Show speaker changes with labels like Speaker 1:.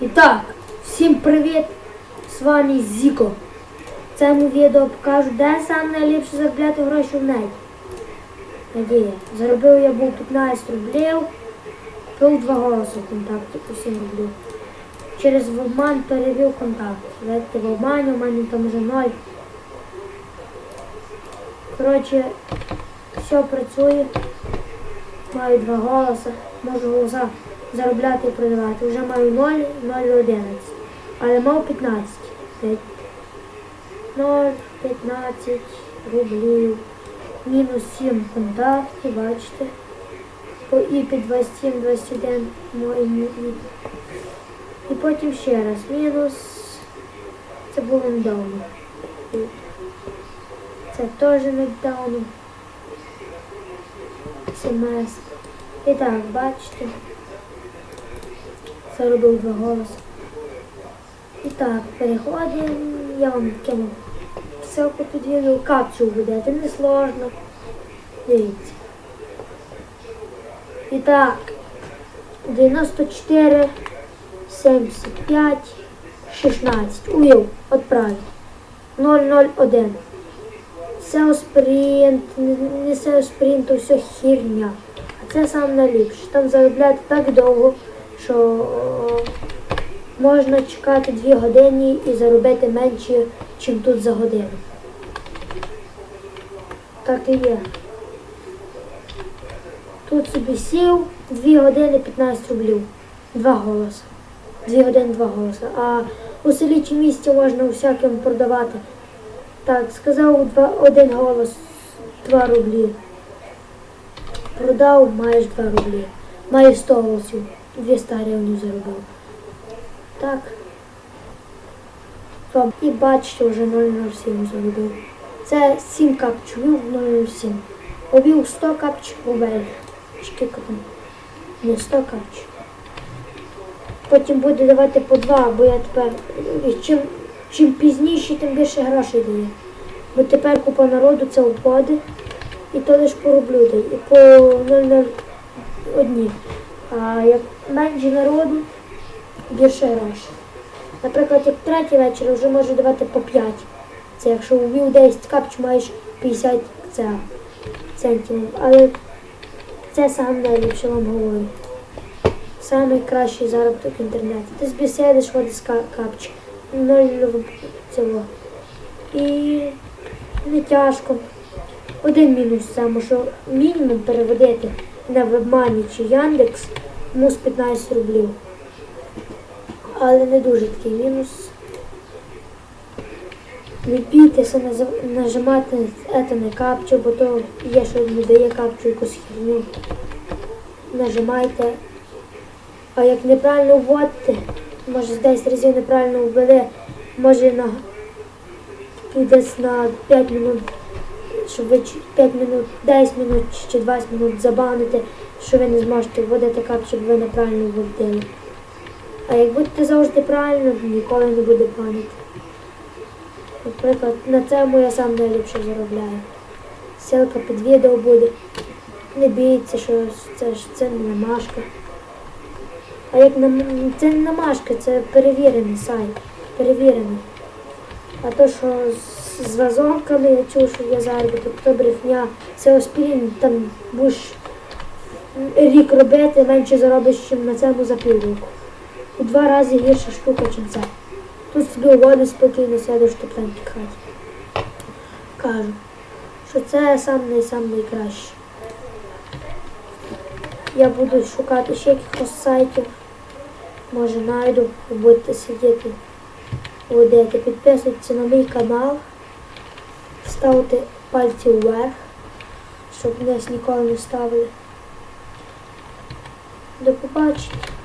Speaker 1: І так, всім привіт! З вами Зіко. В цьому відео покажу, де саме найліпше заробляти гроші в неті. Надія. Заробив я був 15 рублів, купив два голоси в контакті по 7 рублів. Через Вовман перевів контакт. Знаєте, в у мене там вже ноль. Коротше, все працює. Маю два голоси, можу голоса заробляти і продавати. Вже маю 0, 0,11. Але мав 15. 0, 15 рублів. Мінус 7 контактів, бачите. По ІПі 27, 21 мой ІПі. І потім ще раз. Мінус. Це було недавно. Це теж недавно. СМС. І так, бачите. Заробив два голоси. І так, переходимо. Я вам кину ссылку під відео. Капчу введете, не сложно. Дивіться. І так, 94, 75, 16. Уїв, відправив. 001. SEO спринт, не SEO спринт, то все херня. А це найліпше. Там заробляти так довго, що можна чекати 2 години і заробити менше, ніж тут за годину. Так і є. Тут собі сів 2 години 15 рублів. Два голоси. 2 години два голоси. А у селі чи місті можна всяким продавати. Так, сказав два, один голос 2 рублі. Продав маєш 2 рублі. Має 100 голосів. 200 гривень заробив. Так. Вам І бачите, вже 007 заробив. Це 7 капчувів 007. Обів 100 капчик убель. Скільки там? Не 100 капчик. Потім буде давати по 2, бо я тепер і чим чим пізніше, тим більше грошей дає. Бо тепер купа народу це входить, і то лише по рублю дає, і по 0,01. А як менше народу, більше грошей. Наприклад, як третій вечір вже може давати по 5. Це якщо ввів 10 капч, маєш 50 це, центів. Але це саме найліпше вам говорю. Саме кращий заробіток в інтернеті. Ти собі сидиш, ходиш з капч. Ноль цього. І не тяжко. Один мінус цьому, що мінімум переводити на вебмані чи Яндекс мус 15 рублів. Але не дуже такий мінус. Не бійтеся нажимати це не капчу, бо то є, що не дає капчу якусь херню. Нажимайте. А як неправильно вводите, може з 10 разів неправильно ввели, може на десь на 5 минут, щоб ви 5 минут, 10 минут чи 20 минут забанити, що ви не зможете вводити кап, щоб ви неправильно вводили. А як будете завжди правильно, ніколи не буде банити. Наприклад, на цьому я сам найліпше заробляю. Ссылка під відео буде. Не бійтеся, що це ж це не намашка. А як нам це не намашка, це перевірений сайт. Перевірений. А то, що з, вазонками я чув, що є заробіток, то брехня. Це оспірін, там будеш рік робити, менше заробиш, ніж на цьому за півроку. У два рази гірша штука, ніж це. Тут собі угоди спокійно сядеш в тепленькій хаті. Кажу, що це сам найкраще. Я буду шукати ще якихось сайтів. Може знайду, будете сидіти, водити. Підписуйтесь на мій канал, ставте пальці вверх, щоб нас ніколи не ставили. До побачення.